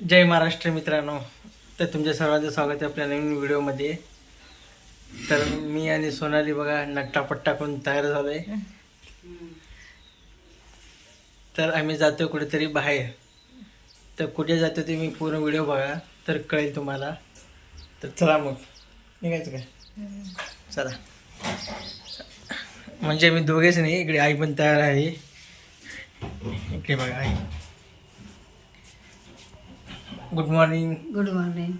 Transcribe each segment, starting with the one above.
जय महाराष्ट्र मित्रांनो. तर तुमच्या सर्वांचं स्वागत आहे आपल्या नवीन व्हिडिओमध्ये. तर मी आणि सोनाली बघा नट्टापट्टा करून तयार आहे तर आम्ही जातो कुठेतरी बाहेर. तर कुठे जातो ते मी पूर्ण व्हिडिओ बघा तर कळेल तुम्हाला. तर चला मग निघायचं काय चला. म्हणजे मी दोघेच नाही इकडे आई पण तयार आहे. इकडे बघा आई. गुड मॉर्निंग गुड मॉर्निंग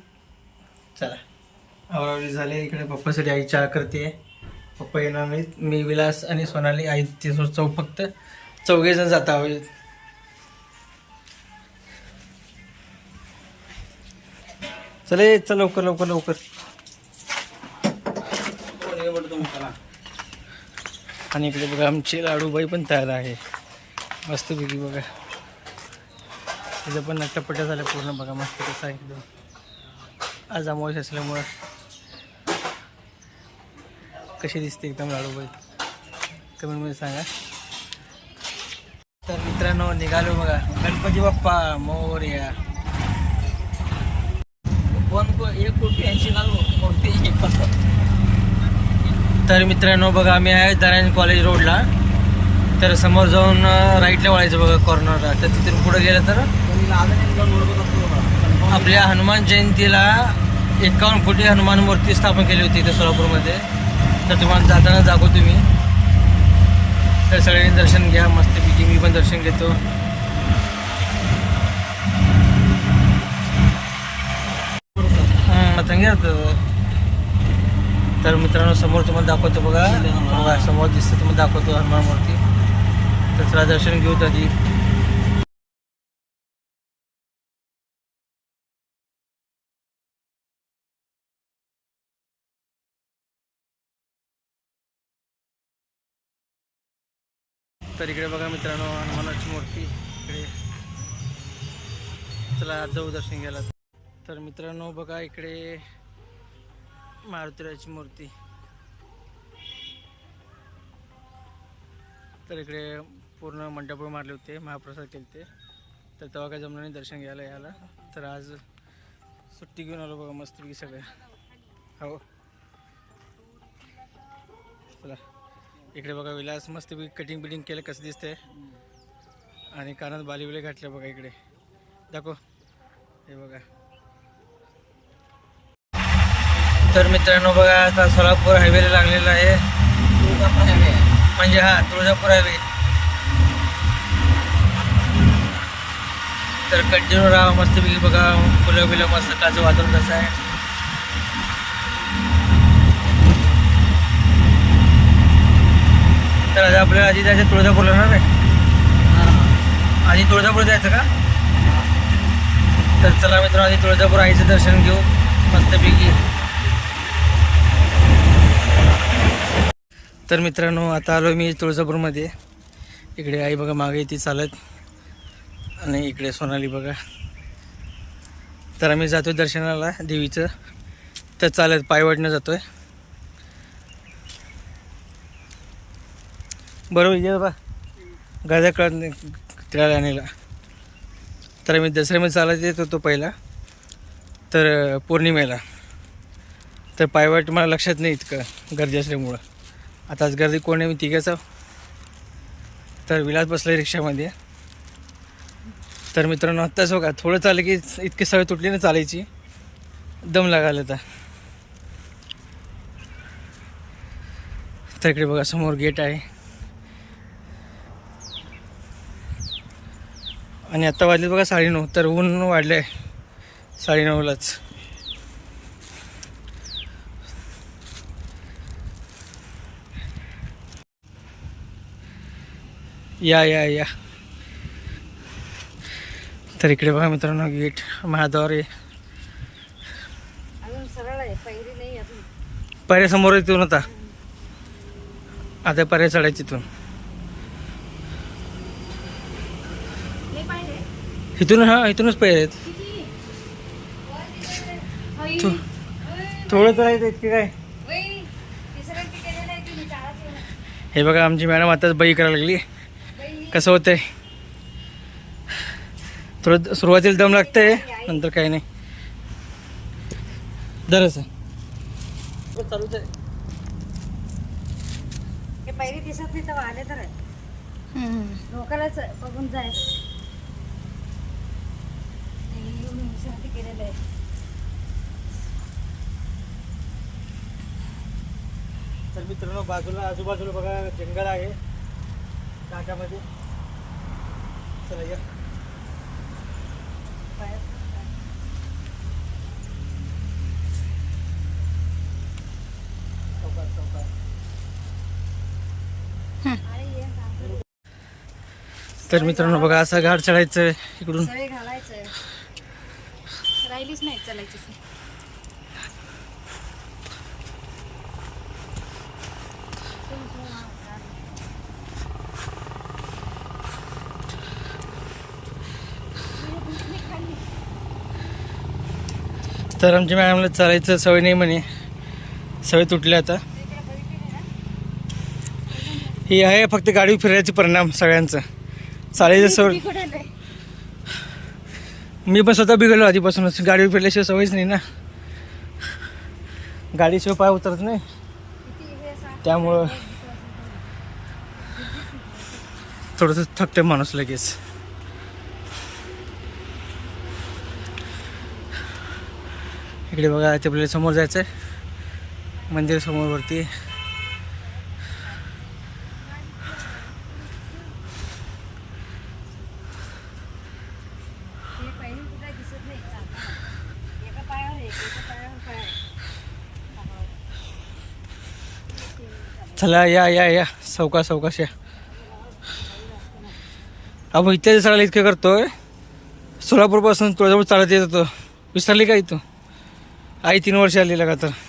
चला. आवरावली झाले. इकडे पप्पासाठी आई चहा करते पप्पा येणार नाहीत. मी विलास आणि सोनाली आई ते चौ फक्त. चौघे जण जात आहोत. चले चल लवकर लवकर लवकर. आणि इकडे बघा आमची लाडूबाई पण तयार आहे. मस्तपैकी बघा. तिचं पण नट्टपट्ट्या झाल्या पूर्ण बघा मस्त कसं आहे एकदम. आज अमावश असल्यामुळं कशी दिसते एकदम लाडूबाई कमेंटमध्ये सांगा. तर मित्रांनो निघालो बघा. गणपती बाप्पा मोरया. एक कोटी ऐंशी लाख मूर्ती तर मित्रांनो बघा आम्ही आहे दरायण कॉलेज रोडला तर समोर जाऊन राईटला वळायचं बघा कॉर्नरला तर तिथून पुढे गेलं तर आपल्या हनुमान जयंतीला एकावन्न कोटी हनुमान मूर्ती स्थापन केली होती इथे सोलापूरमध्ये. तर तुम्हाला जाताना दाखवतो तुम्ही तर सगळ्यांनी दर्शन घ्या मस्तपैकी मी पण दर्शन घेतो. तर मित्रांनो समोर तुम्हाला दाखवतो बघा. बघा समोर दिसतं तुम्हाला दाखवतो हनुमान मूर्ती. तर चला दर्शन घेऊ आधी तर इकडे बघा मित्रांनो हनुमानाची मूर्ती इकडे चला जाऊ दर्शन घ्यायला. तर मित्रांनो बघा इकडे मारुतीराची मूर्ती. तर इकडे पूर्ण मंडप मारले होते महाप्रसाद केले ते तर तेव्हा काय जमलं नाही दर्शन घ्यायला यायला. तर आज सुट्टी घेऊन आलो बघा मस्तपैकी सगळ्या. हो. चला. इकडे बघा विलास मस्तपैकी कटिंग बिटिंग केलं कसं दिसतंय. आणि कानात बाली बिले घातले बघा इकडे. दाखव. हे बघा. तर मित्रांनो बघा आता सोलापूर हायवेला लागलेला आहे. म्हणजे हा तुळजापूर हायवे तर कंटिन्यू राहा मस्तपैकी बघा फुलं बिलं मस्त काचं वातावरण कसं आहे. तर आता आपल्याला आधी जायचं तुळजापूरला ना आधी तुळजापूर जायचं का? तर चला मित्रांनो आधी तुळजापूर आईचं दर्शन घेऊ. मस्तपैकी. तर मित्रांनो आता आलो मी तुळजापूरमध्ये. इकडे आई बघा मागे ती चालत. आणि इकडे सोनाली बघा. तर आम्ही जातोय दर्शनाला देवीचं. तर चालत पायवाटनं जातोय. बरोबर ये बा गाड्या कळत नाही तिला आणायला तर आम्ही दसऱ्यामध्ये चालत येत होतो पहिला. तर पौर्णिमेला. तर पायवाट मला लक्षात नाही इतकं गर्दी असल्यामुळं. आता आज गर्दी कोण आहे मी तिघाच तर विलास बसला रिक्षामध्ये. तर मित्रांनो आत्ताच बघा थोडं चाललं की इतकी सवय तुटली ना चालायची. दम लागायला आता. तर इकडे बघा समोर गेट आहे. आणि आता वाजले बघा साडेनऊ तर ऊन वाढलं आहे साडेनऊलाच या या या. तर इकडे बघा मित्रांनो गेट महाद्वार आहे. अजून सरळ आहे पहिली नाही अजून. पर्या समोर तिथून होता आता पर्या चढायची तिथून नाही पाहिजे इथून हा इथूनच पायऱ्या आहेत. थो- थोडं चढायचं इतके काय. हे बघा आमची मॅडम आताच बाई करायला लागली. कसं होतंय? थोडं सुरुवातीला दम लागतंय नंतर काही नाही. दरच चालूच आहे पहिली दिसत नाही तर आले तर. लोकांनाच बघून जायचं ते विश्रांती केलेलं आहे. तर मित्रांनो बाजूला आजूबाजूला बघा जंगल आहे. नाट्यामध्ये चला या. तर मित्रांनो बघा असा घाट चढायचं इकडून. राहिलीच नाही चालायची तर आमच्या मॅडमला चालायचं सवय नाही म्हणे. सवय तुटली आता. ही आहे फक्त गाडी फिरायचे परिणाम सगळ्यांचं. चालायचं सवय. मी पण स्वतः बिघडलो आधीपासूनच. गाडीवर फिरल्याशिवाय सवयच नाही ना. गाडीशिवाय पाय उतरत नाही. त्यामुळं थोडंसं थकते माणूस लगेच. इकडे बघा ते आपल्याला समोर जायचं आहे मंदिर समोरवरती हे पहिली कुठे दिसत नाही चालताना. एका पायावर एक एका पायावर पाय चला या या या. सवका सवकाश या. आपण इत्यादी सगळ्याला इतकं करतोय. सोलापूरपासून तुळजापूर चालत येत होतो. विसरली का इथं आई तीन वर्ष आली लगातार तर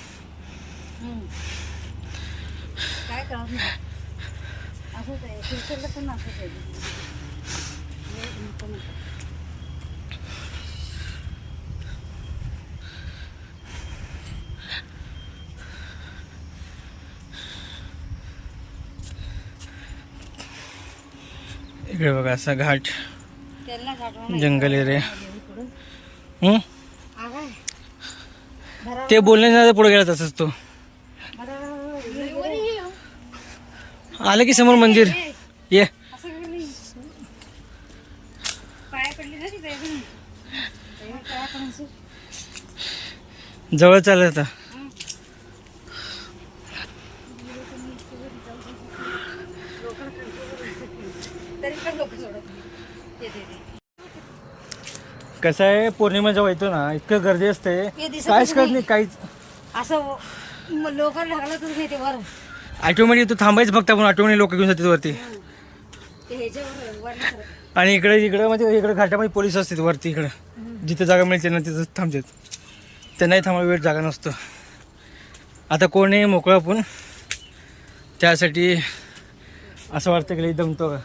करत नाही असंच आहे शिरसरला पण असंच आहे लय नको नको. इकडे बघा असा घाट जंगल एरिया. ते बोलण्याच्या पुढे गेला तसंच तो. आलं की समोर मंदिर. ये. जवळ चालत आता तरी पण लोक सोडत नाही येते ते कसं आहे पौर्णिमा जेव्हा येतो ना इतकं गर्दी असते. दिसतच काहीच कळत नाही. नाही काहीच. असं लोक ढकलतच नाही ते वर. ऑटोमॅटिक तू थांबायचं फक्त आपण ऑटोमॅटिक लोक घेऊन जातात वरती. ते ह्याच्यावर वर नाही सरकत. आणि इकडे इकडे म्हणजे इकडे घाटामध्ये पोलीस असतात वरती इकडं. जिथे जागा मिळते ना तिथं थांबतात. त्यांनाही थांबायला वेळ जागा नसतो. आता कोण मोकळं आपण त्यासाठी असं वाटतं की लई दमतो. का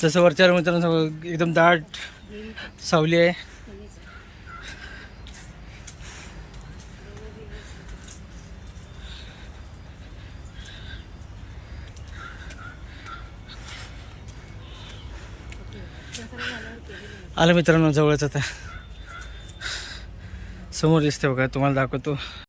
जसं वरच्या मित्रांनो सगळं एकदम दाट सावली आहे. आलं मित्रांनो जवळच आता. समोर दिसते बघा तुम्हाला दाखवतो.